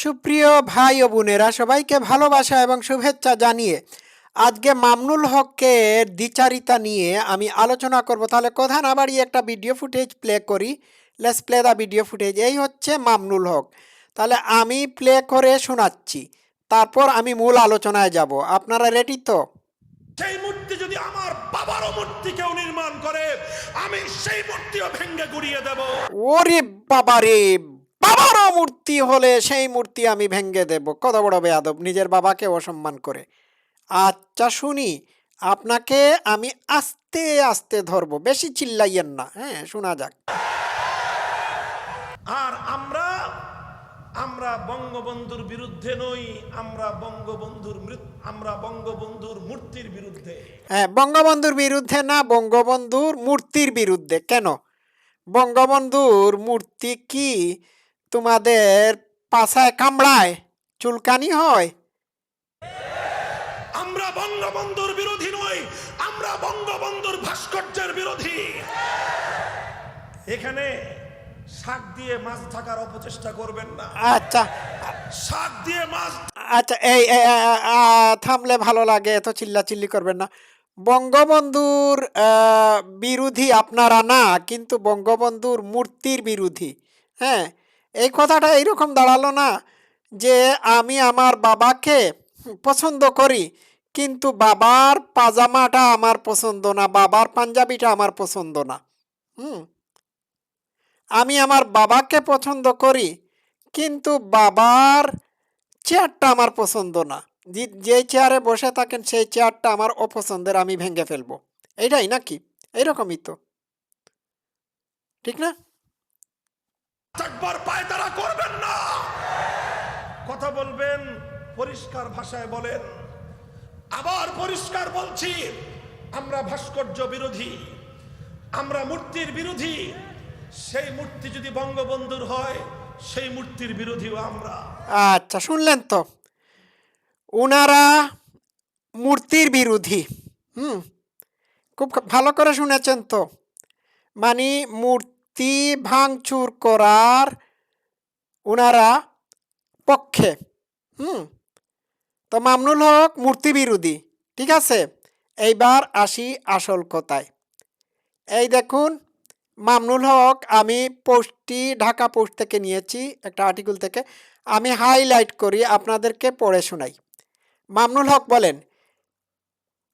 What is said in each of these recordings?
সুপ্রিয় ভাই ও বোনেরা সবাইকে ভালোবাসা এবং শুভেচ্ছা জানিয়ে আজকে মামনুল হকের দ্বিচারিতা নিয়ে আমি আলোচনা করব। তাহলে কথা না বাড়িয়ে একটা ভিডিও ফুটেজ প্লে করি। Let's play the video footage এই হচ্ছে মামনুল হক। তাহলে আমি প্লে করে শোনাচ্ছি। তারপর আমি মূল আলোচনায় যাব। আপনারা রেডি তো? সেই মূর্তি যদি আমার বাবারও মূর্তি কেউ নির্মাণ করে আমি সেই মূর্তিও ভেঙ্গে গুড়িয়ে দেব। ওরে বাবারে মূর্তি হলে সেই মূর্তি আমি ভেঙ্গে দেব। কত বড় বেয়াদব নিজের বাবাকে অসম্মান করে। আচ্ছা শুনি আপনাকে আমি আস্তে আস্তে ধরবো বেশি চিল্লাইয়েন না হ্যাঁ শোনা যাক। আর আমরা আমরা বঙ্গবন্ধুর বিরুদ্ধে নই আমরা বঙ্গবন্ধুর আমরা বঙ্গবন্ধুর মূর্তির বিরুদ্ধে। হ্যাঁ বঙ্গবন্ধুর বিরুদ্ধে না বঙ্গবন্ধুর মূর্তির বিরুদ্ধে। কেন? বঙ্গবন্ধুর মূর্তি কি তোমাদের পাশায় কামড়ায় চুলকানি হয়। আমরা বঙ্গবন্ধুর বিরোধী নই আমরা বঙ্গবন্ধুর ভাস্কর্যের বিরোধী। এখানে শাক দিয়ে মাছ থাকার অপচেষ্টা করবেন না। আচ্ছা। শাক দিয়ে মাছ আচ্ছা এই থামলে ভালো লাগে এত চিল্লা চিল্লি করবেন না। বঙ্গবন্ধুর বিরোধী আপনারা না কিন্তু বঙ্গবন্ধুর মূর্তির বিরোধী হ্যাঁ? এই কথাটা এইরকম দাঁড়াল না যে আমি আমার বাবাকে পছন্দ করি, কিন্তু বাবার পাজামাটা আমার পছন্দ না, বাবার পাঞ্জাবিটা আমার পছন্দ না। হুম। আমি আমার বাবাকে পছন্দ করি, কিন্তু বাবার চেয়ারটা আমার পছন্দ না। যে- চেয়ারে বসে থাকেন, সেই চেয়ারটা আমার অপছন্দের, আমি ভেঙে ফেলব। এইটাই নাকি? এইরকমই তো। ঠিক না? একবার পায়তারা করবেন না। কথা বলবেন, পরিষ্কার ভাষায় বলেন। আবার পরিষ্কার বলছি, আমরা ভাস্কর্য বিরোধী, আমরা মূর্তির বিরোধী। সেই মূর্তি যদি বঙ্গবন্ধুর হয়, সেই মূর্তির বিরোধীও আমরা। আচ্ছা শুনলেন তো। ওনারা মূর্তির বিরোধী। হুম, খুব ভালো করে শুনেছেন তো। মানে মূর্তি ভাঙচুর করার ওনারা পক্ষে, হুম? তো মামনুল হক মূর্তি বিরোধী, ঠিক আছে? এইবার আসি আসল কথায়। এই দেখুন, মামনুল হক, আমি পোস্টটি, ঢাকা পোস্ট থেকে নিয়েছি, একটা আর্টিকেল থেকে। আমি হাইলাইট করি, আপনাদেরকে পড়ে শোনাই। মামনুল হক বলেন,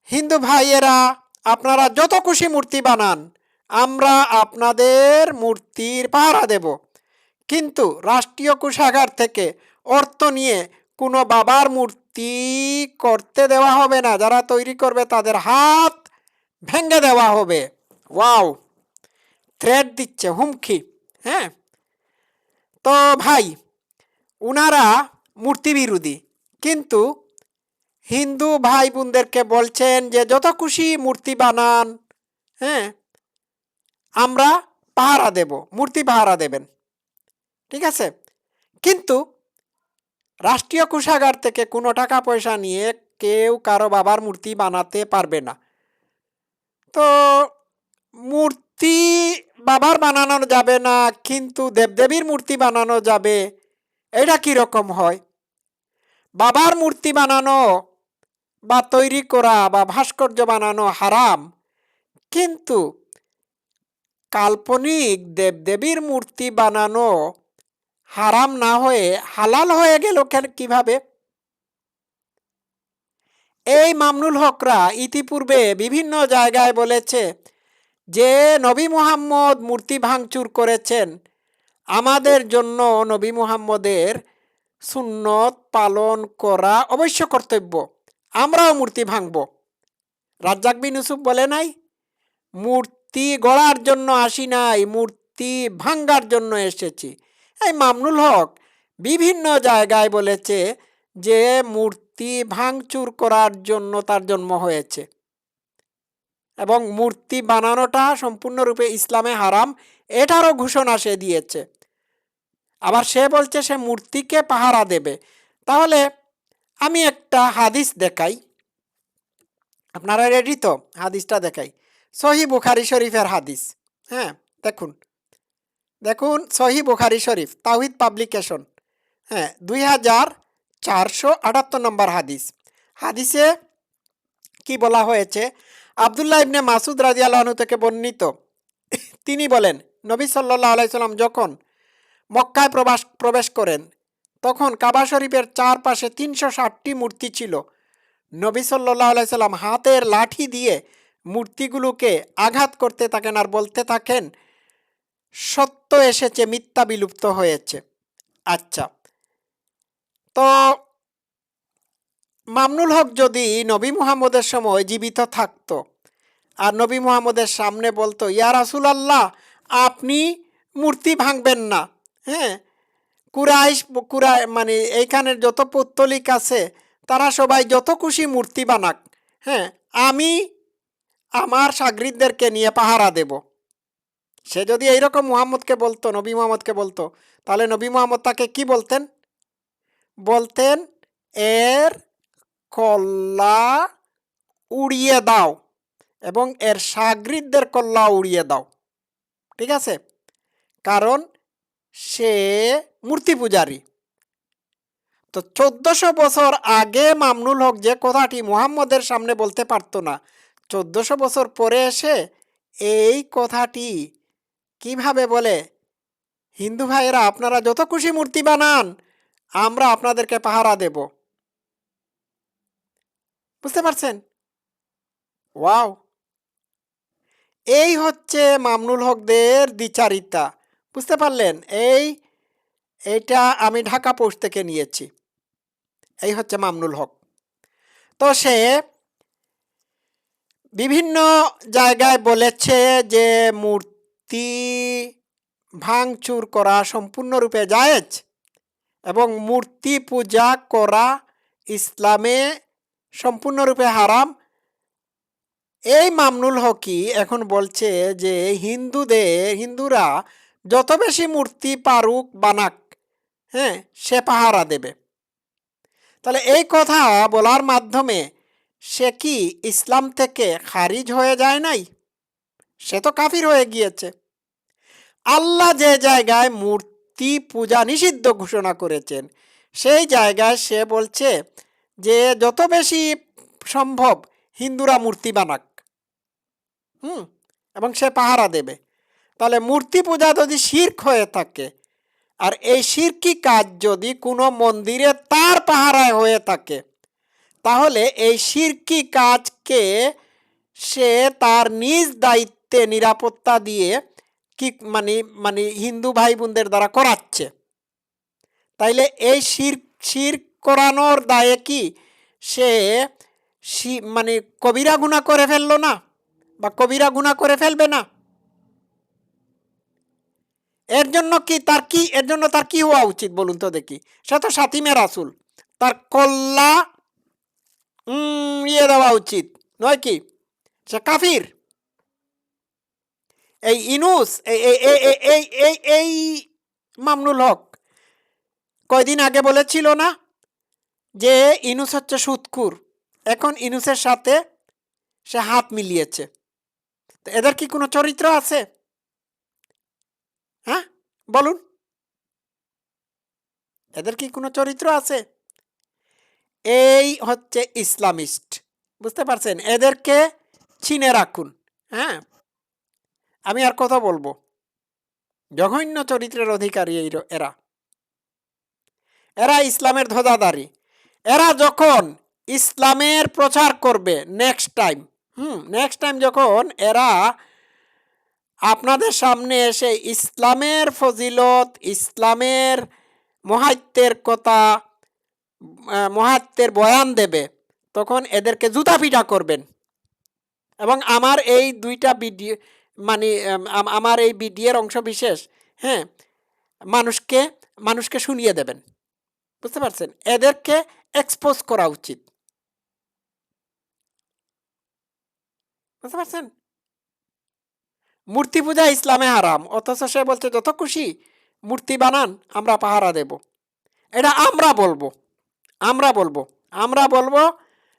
হিন্দু ভাইয়েরা, আপনারা যত খুশি মূর্তি বানান আমরা আপনাদের মূর্তির পাহারা দেব। কিন্তু রাষ্ট্রীয় কোষাগার থেকে অর্থ নিয়ে কোনো বাবার মূর্তি করতে দেওয়া হবে না। যারা তৈরি করবে তাদের হাত ভেঙে দেওয়া হবে। ওয়াও! থ্রেড দিচ্ছে, হুমকি হ্যাঁ? তো ভাই, উনারা মূর্তি বিরোধী, কিন্তু হিন্দু ভাই বোনদেরকে বলছেন যে, যত খুশি মূর্তি বানান হ্যাঁ? আমরা পাহারা দেব, মূর্তি পাহারা দেবেন। ঠিক আছে? কিন্তু রাষ্ট্রীয় কোষাগার থেকে কোনো টাকা পয়সা নিয়ে কেউ কারও বাবার মূর্তি বানাতে পারবে না। তো মূর্তি বাবার বানানো যাবে না, কিন্তু দেবদেবীর মূর্তি বানানো যাবে, এটা কীরকম হয়? বাবার মূর্তি বানানো বা তৈরি করা বা ভাস্কর্য বানানো হারাম, কিন্তু কাল্পনিক দেবদেবীর মূর্তি বানানো হারাম না হয়ে হালাল হয়ে গেল কীভাবে? এই মামনুল হকরা ইতিপূর্বে বিভিন্ন জায়গায় বলেছে যে, নবী মুহাম্মদ মূর্তি ভাঙচুর করেছেন। আমাদের জন্য নবী মুহাম্মদের সুন্নত পালন করা অবশ্য কর্তব্য। আমরাও মূর্তি ভাঙব। রাজ্জাক বিন ইউসুফ বলে নাই, মূর্তি গড়ার জন্য আসি নাই, মূর্তি ভাঙ্গার জন্য এসেছি। এই মামনুল হক বিভিন্ন জায়গায় বলেছে যে, মূর্তি ভাঙচুর করার জন্য তার জন্ম হয়েছে এবং মূর্তি বানানোটা সম্পূর্ণরূপে ইসলামে হারাম, এটারও ঘোষণা সে দিয়েছে। আবার সে বলছে, সে মূর্তিকে পাহারা দেবে। তাহলে আমি একটা হাদিস দেখাই। আপনারা রেডি তো? হাদিসটা দেখাই। সহি বুখারি শরীফের হাদিস। হ্যাঁ দেখুন। দেখুন, সহি বুখারি শরীফ, তাওহিদ পাবলিকেশন। হ্যাঁ দুই হাজার চারশো আটাত্তর নম্বর হাদিস। হাদিসে কি বলা হয়েছে? আবদুল্লাহ ইবনে মাসুদ রাজি আল্লাহনু থেকে বর্ণিত। তিনি বলেন, নবী সাল্লাহ আলাইসাল্লাম যখন মক্কায় প্রবাস, প্রবেশ করেন, তখন কাবা শরীফের চারপাশে তিনশো ষাটটি মূর্তি ছিল। নবী সাল্লাহ আলাইসাল্লাম হাতের লাঠি দিয়ে মূর্তিগুলোকে আঘাত করতে থাকেন আর বলতে থাকেন, সত্য এসেছে, মিথ্যা বিলুপ্ত হয়েছে। আচ্ছা। তো মামনুল হক যদি নবী মুহাম্মদের সময় জীবিত থাকত আর নবী মুহাম্মদের সামনে বলতো, ইয়া রাসুল আল্লাহ আপনি মূর্তি ভাঙবেন না। হ্যাঁ? কুরাইশ, কুরাই মানে এইখানের যত পৌত্তলিক আছে, তারা সবাই যত খুশি মূর্তি বানাক। হ্যাঁ? আমি আমার সাগরিদদেরকে নিয়ে পাহারা দেব। সে যদি এইরকম মুহাম্মদকে বলতো, নবী মুহাম্মদকে বলতো, তাহলে নবী মুহাম্মদ তাকে কি বলতেন? বলতেন, এর কল্লা উড়িয়ে দাও এবং এর সাগরিদদের কল্লা উড়িয়ে দাও। ঠিক আছে? কারণ সে মূর্তি পূজারী। তো চোদ্দশো বছর আগে মামনুল হক যে কথাটি মুহাম্মদের সামনে বলতে পারতো না চোদ্দশো বছর পরে এসে এই কথাটি কীভাবে বলে? হিন্দু ভাইয়েরা, আপনারা যত খুশি মূর্তি বানান, আমরা আপনাদেরকে পাহারা দেব। বুঝতে পারছেন? ওয়াও! এই হচ্ছে মামনুল হকদের দ্বিচারিতা। বুঝতে পারলেন? এই, এইটা আমি ঢাকা পোস্ট থেকে নিয়েছি। এই হচ্ছে মামনুল হক। তো সে বিভিন্ন জায়গায় বলেছে যে মূর্তি ভাঙচুর করা সম্পূর্ণরূপে জায়েজ এবং মূর্তি পূজা করা ইসলামে সম্পূর্ণরূপে হারাম। এই মামনুল হকি এখন বলছে যে হিন্দুদের হিন্দুরা যত বেশি মূর্তি পারুক, বানাক হ্যাঁ সে পাহারা দেবে। তাহলে এই কথা বলার মাধ্যমে সে কি ইসলাম থেকে খারিজ হয়ে যায় নাই? সে তো কাফির হয়ে গিয়েছে। আল্লাহ যে জায়গায় মূর্তি পূজা নিষিদ্ধ ঘোষণা করেছেন, সেই জায়গায় সে বলছে যে, যত বেশি সম্ভব হিন্দুরা মূর্তি বানাক। হুম, এবং সে পাহারা দেবে। তাহলে মূর্তি পূজা যদি শির্ক হয়ে থাকে, আর এই শিরকি কাজ যদি কোনো মন্দিরে তার পাহারায় হয়ে থাকে তাহলে এই শিরকি কাজকে সে তার নিজ দায়িত্বে নিরাপত্তা দিয়ে কি মানে মানে হিন্দু ভাই বোনদের দ্বারা করাচ্ছে। তাইলে এই শির শির করানোর দায়ে কি সে মানে কবিরা গুণা করে ফেলল না? বা কবিরা গুণা করে ফেলবে না? এর জন্য কি তার কি, এর জন্য তার কি হওয়া উচিত বলুন তো দেখি। সে তো সাতিমে রাসুল তার কল্লা ইয়ে দেওয়া উচিত। নয় কি? সে কাফির। এই ইনুস, এই এই এই মামনুল হক কয়দিন আগে বলেছিল না যে ইনুস হচ্ছে সুৎকুর এখন ইনুসের সাথে সে হাত মিলিয়েছে। তো এদের কি কোনো চরিত্র আছে? হ্যাঁ? বলুন। এদের কি কোনো চরিত্র আছে? এই হচ্ছে ইসলামিস্ট। বুঝতে পারছেন? এদেরকে চিনে রাখুন হ্যাঁ? আমি আর কথা বলব। জঘন্য চরিত্রের অধিকারী এই এরা। এরা ইসলামের ধ্বজাধারী। এরা যখন ইসলামের প্রচার করবে next time hmm next time যখন এরা আপনাদের সামনে এসে ইসলামের ফজিলত, ইসলামের মহাত্মের কথা মহাত্মের বয়ান দেবে তখন এদেরকে জুতা পিটা করবেন। এবং আমার এই দুইটা বিডি মানে আম, আম- আমার এই ভিডিওর অংশ বিশেষ হ্যাঁ মানুষকে মানুষকে শুনিয়ে দেবেন। বুঝতে পারছেন? এদেরকে এক্সপোজ করা উচিত। বুঝতে পারছেন? মূর্তি পূজা ইসলামে হারাম অথচ সে বলছে যত খুশি মূর্তি বানান আমরা পাহারা দেব। এটা আমরা বলব। আমরা বলব। আমরা বলব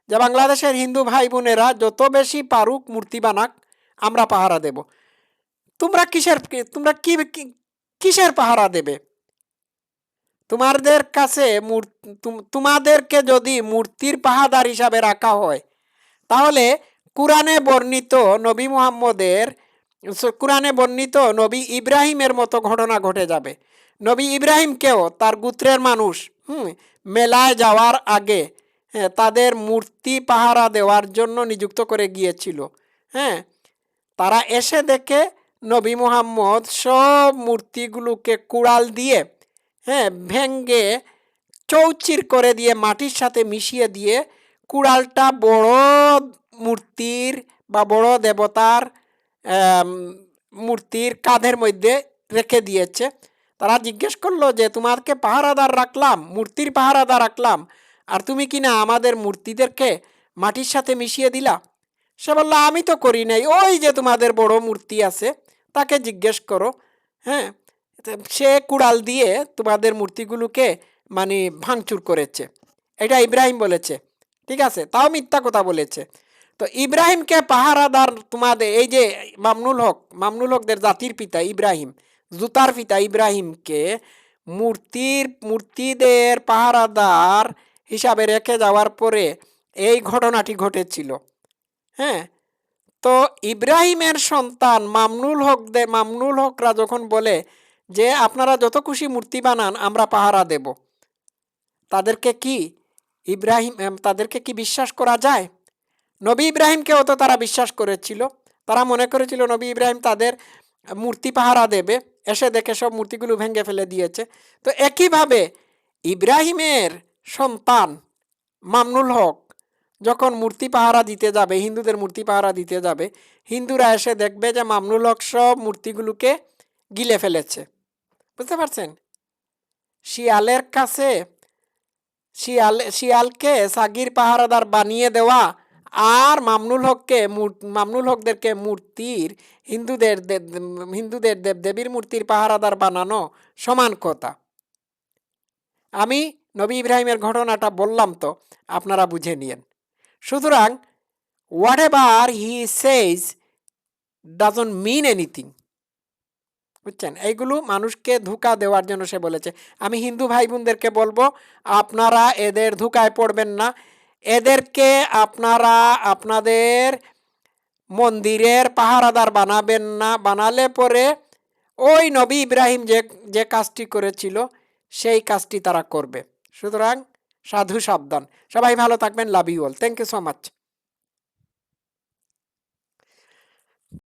যে বাংলাদেশের হিন্দু ভাই বোনেরা যত বেশি পারুক মূর্তি বানাক, আমরা পাহারা দেব। তোমরা কিসের তোমরা কি কিসের পাহারা দেবে? তোমাদের কাছে তোমাদেরকে যদি মূর্তির পাহাদার হিসাবে রাখা হয়, তাহলে কোরআনে বর্ণিত নবী মুহাম্মদের কোরআনে বর্ণিত নবী ইব্রাহিমের মতো ঘটনা ঘটে যাবে। নবী ইব্রাহিমকেও তার গোত্রের মানুষ। হুম মেলায় যাওয়ার আগে হ্যাঁ তাদের মূর্তি পাহারা দেওয়ার জন্য নিযুক্ত করে গিয়েছিল। হ্যাঁ তারা এসে দেখে নবী মুহাম্মদ সব মূর্তিগুলোকে কুড়াল দিয়ে হ্যাঁ ভেঙ্গে চৌচির করে দিয়ে মাটির সাথে মিশিয়ে দিয়ে কুড়ালটা বড় মূর্তির বা বড় দেবতার মূর্তির কাঁধের মধ্যে রেখে দিয়েছে। তারা জিজ্ঞেস করল যে, তোমাকে পাহারাদার রাখলাম, মূর্তির পাহারাদার রাখলাম, আর তুমি কি না আমাদের মূর্তিদেরকে মাটির সাথে মিশিয়ে দিলা? সে বলল, আমি তো করি নাই, ওই যে তোমাদের বড় মূর্তি আছে, তাকে জিজ্ঞেস করো হ্যাঁ? সে কুড়াল দিয়ে তোমাদের মূর্তিগুলোকে মানে ভাঙচুর করেছে। এটা ইব্রাহিম বলেছে, ঠিক আছে? তাও মিথ্যা কথা বলেছে। তো ইব্রাহিমকে পাহারাদার তোমাদের, এই যে মামনুল হক, মামনুল হকদের জাতির পিতা ইব্রাহিম জুতার পিতা ইব্রাহিমকে মূর্তির, মূর্তিদের পাহারাদার হিসাবে রেখে যাওয়ার পরে এই ঘটনাটি ঘটেছিল। হ্যাঁ? তো ইব্রাহিমের সন্তান মামনুল হক দে মামনুল হকরা যখন বলে যে, আপনারা যত খুশি মূর্তি বানান, আমরা পাহারা দেব। তাদেরকে কি ইব্রাহিম তাদেরকে কি বিশ্বাস করা যায়? নবী ইব্রাহিমকেও তো তারা বিশ্বাস করেছিল। তারা মনে করেছিল নবী ইব্রাহিম তাদের মূর্তি পাহারা দেবে, এসে দেখে সব মূর্তিগুলো ভেঙে ফেলে দিয়েছে। তো একইভাবে ইব্রাহিমের সন্তান মামনুল হক যখন মূর্তি পাহারা দিতে যাবে, হিন্দুদের মূর্তি পাহারা দিতে যাবে, হিন্দুরা এসে দেখবে যে মামনুল হক সব মূর্তিগুলোকে গিলে ফেলেছে। বুঝতে পারছেন? শিয়ালের কাছে, শিয়াল, শিয়ালকে সাগির পাহারাদার বানিয়ে দেওয়া আর মামনুল হককে মামনুল হকদেরকে মূর্তির হিন্দুদের হিন্দুদের দেব, দেবীর মূর্তির পাহারাদার বানানো সমান কথা। আমি নবী ইব্রাহিমের ঘটনাটা বললাম তো, আপনারা বুঝে নিয়েন। সুতরাং whatever he says doesn't mean anything বুঝছেন? এইগুলো মানুষকে ধোকা দেওয়ার জন্য সে বলেছে। আমি হিন্দু ভাই বোনদেরকে বলব, আপনারা এদের ধোকায় পড়বেন না। এদেরকে আপনারা আপনাদের মন্দিরের পাহারাদার বানাবেন না, বানালে পরে ওই নবী ইব্রাহিম যে যে কাজটি করেছিল, সেই কাজটি তারা করবে। সুতরাং সাধু সাবধান। সবাই ভালো থাকবেন, love you all. Thank you so much